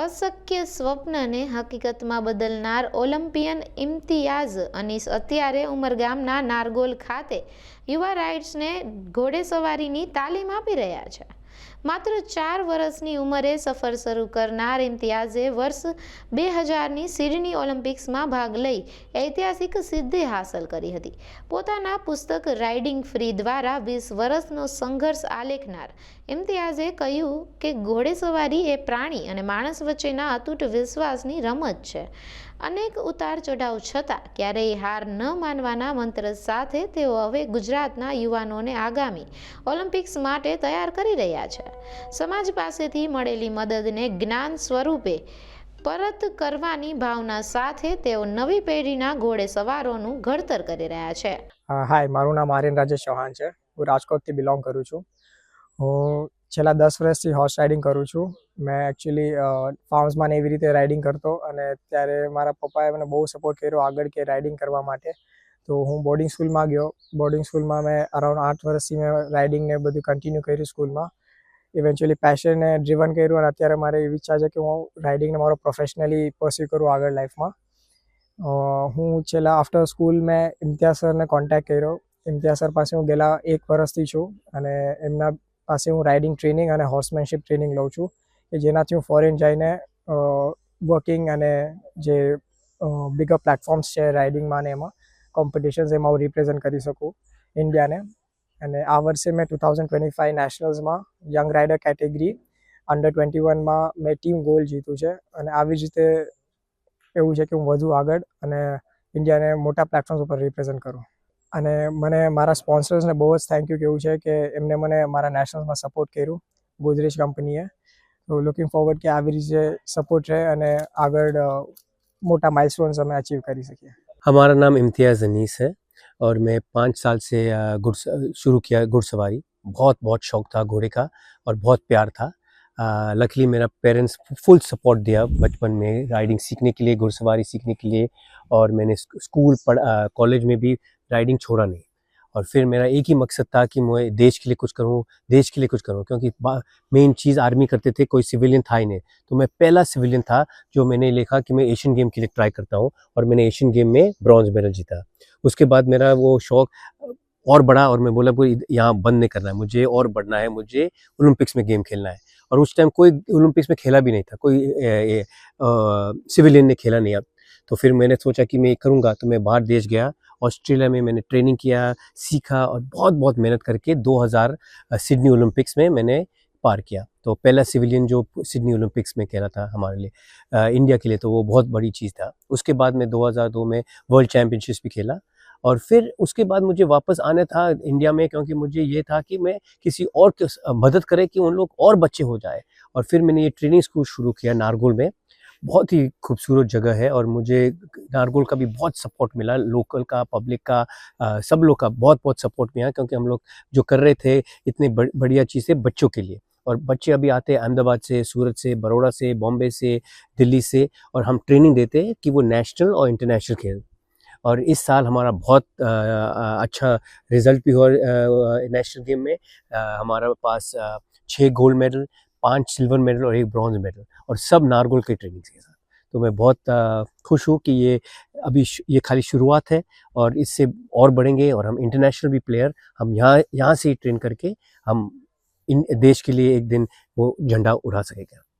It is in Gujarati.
અશક્ય સ્વપ્નને હકીકતમાં બદલનાર ઓલિમ્પિયન ઇમ્તિયાઝ અનીસ અત્યારે ઉમરગામના નારગોલ ખાતે યુવા રાઇડ્સને ઘોડેસવારીની તાલીમ આપી રહ્યા છે માત્ર ચાર વર્ષની ઉંમરે સફર શરૂ કરનાર ઇમ્તિયાઝે વર્ષ બે હજારની સિડની ઓલિમ્પિક્સમાં ભાગ લઈ ઐતિહાસિક સિદ્ધિ હાંસલ કરી હતી પોતાના પુસ્તક રાઇડિંગ ફ્રી દ્વારા વીસ વર્ષનો સંઘર્ષ આલેખનાર ઇમ્તિયાઝે કહ્યું કે ઘોડેસવારી એ પ્રાણી અને માણસ વચ્ચેના અતૂટ વિશ્વાસની રમત છે અનેક ઉતાર ચઢાવ છતાં ક્યારેય હાર ન માનવાના મંત્ર સાથે તેઓ હવે ગુજરાતના યુવાનોને આગામી ઓલિમ્પિક્સ માટે તૈયાર કરી રહ્યા છે સમાજ પાસેથી મળેલી મદદને જ્ઞાન સ્વરૂપે પરત કરવાની ભાવના સાથે તેઓ નવી પેઢીના ઘોડે સવારોનું ઘડતર કરી રહ્યા છે હાય મારું નામ આર્યન રાજેશ ચૌહાણ છે હું રાજકોટથી બિલોંગ કરું છું હું છેલ્લા દસ વર્ષથી હોર્સ રાઇડિંગ કરું છું મેં એકચ્યુઅલી ફાર્મ્સમાં ને એવી રીતે રાઇડિંગ કરતો અને ત્યારે મારા પપ્પાએ મને બહુ સપોર્ટ કર્યો આગળ કે રાઇડિંગ કરવા માટે તો હું બોર્ડિંગ સ્કૂલમાં ગયો બોર્ડિંગ સ્કૂલમાં મેં અરાઉન્ડ આઠ વર્ષથી મેં રાઇડિંગને બધું કન્ટિન્યુ કર્યું સ્કૂલમાં ઇવેન્ચ્યુઅલી પેશનને ડ્રીવન કર્યું અને અત્યારે મારે એવી ઈચ્છા છે કે હું રાઇડિંગને મારો પ્રોફેશનલી પરસ્યુ કરું આગળ લાઈફમાં હું છેલ્લા આફ્ટર સ્કૂલ મેં ઇમ્તિયાઝ સરને કોન્ટેક્ટ કર્યો ઇમ્તિયાઝ સર પાસે હું ગયેલા એક વર્ષથી છું અને એમના પાસે હું રાઇડિંગ ટ્રેનિંગ અને હોર્સમેનશીપ ટ્રેનિંગ લઉં છું કે જેનાથી હું ફોરેન જઈને વર્કિંગ અને જે બિગર પ્લેટફોર્મ્સ છે રાઇડિંગમાં અને એમાં કોમ્પિટિશન્સ એમાં હું રિપ્રેઝેન્ટ કરી શકું ઇન્ડિયાને અને આ વર્ષે મેં ટુ થાઉઝન્ડ ટ્વેન્ટી ફાઇવ નેશનલ્સમાં young rider category under twenty વનમાં મેં ટીમ ગોલ્ડ જીત્યું છે અને આવી જ રીતે એવું છે કે હું વધુ આગળ અને ઇન્ડિયાને મોટા પ્લેટફોર્મ્સ ઉપર રિપ્રેઝન્ટ કરું અને મને મારા સ્પોન્સર્સને બહુ જ થેન્ક યુ કેવું છે કે એમને મને મારા નેશનલ્સમાં સપોર્ટ કર્યું ગોદરેજ કંપનીએ તો લુકિંગ ફોરવર્ડ કે આવી રીતે સપોર્ટ રહે અને આગળ મોટા માઇલસ્ટોન્સ અમે અચીવ કરી શકીએ हमारा નામ ઇમ્તિયાઝ अनीस है ઓર મેં પાંચ સાલ સે ગુડ શરૂ किया घुड़सवारी बहुत બહુ શોખ થા घोड़े કા ઓર બહુ પ્યાર થા लकली मेरा पेरेंट्स फुल सपोर्ट दिया बचपन में राइडिंग सीखने के लिए घुड़सवारी सीखने के लिए और मैंने स्कूल पढ़ कॉलेज में भी राइडिंग छोड़ा नहीं और फिर मेरा एक ही मकसद था कि मैं देश के लिए कुछ करूं देश के लिए कुछ करूं क्योंकि मेन चीज़ आर्मी करते थे कोई सिविलियन था ही नहीं तो मैं पहला सिविलियन था जो मैंने लिखा कि मैं एशियन गेम के लिए ट्राई करता हूं और मैंने एशियन गेम में ब्रॉन्ज मेडल जीता उसके बाद मेरा वो शौक और बढ़ा और मैं बोला कोई यहाँ बंद नहीं करना है मुझे और बढ़ना है मुझे ओलंपिक्स में गेम खेलना है और उस टाइम कोई ओलंपिक्स में खेला भी नहीं था कोई सिविलियन ने खेला नहीं अब तो फिर मैंने सोचा कि मैं करूँगा तो मैं बाहर देश गया ऑस्ट्रेलिया में मैंने ट्रेनिंग किया सीखा और बहुत बहुत मेहनत करके 2000 सिडनी ओलंपिक्स में मैंने पार किया तो पहला सिविलियन जो सिडनी ओलंपिक्स में खेला था हमारे लिए आ, इंडिया के लिए तो वो बहुत बड़ी चीज़ था उसके बाद मैं 2002 में वर्ल्ड चैम्पियनशिप भी खेला और फिर उसके बाद मुझे वापस आना था इंडिया में क्योंकि मुझे ये था कि मैं किसी और मदद करे कि उन लोग और बच्चे हो जाए और फिर मैंने ये ट्रेनिंग स्कूल शुरू किया नारगोल में बहुत ही खूबसूरत जगह है और मुझे नारगोल का भी बहुत सपोर्ट मिला लोकल का पब्लिक का आ, सब लोग का बहुत बहुत सपोर्ट मिला क्योंकि हम लोग जो कर रहे थे इतनी बढ़िया चीज़ें बच्चों के लिए और बच्चे अभी आते हैं अहमदाबाद से सूरत से बड़ौड़ा से बॉम्बे से दिल्ली से और हम ट्रेनिंग देते हैं कि वो नेशनल और इंटरनेशनल खेल और इस साल हमारा बहुत अच्छा रिजल्ट भी हुआ नेशनल गेम में हमारा पास छः गोल्ड मेडल पांच सिल्वर मेडल और एक ब्रॉन्ज मेडल और सब नारगोल के ट्रेनिंग के साथ तो मैं बहुत खुश हूँ कि ये अभी ये खाली शुरुआत है और इससे और बढ़ेंगे और हम इंटरनेशनल भी प्लेयर हम यहाँ यहाँ से ही ट्रेन करके हम इन देश के लिए एक दिन वो झंडा उड़ा सकेगा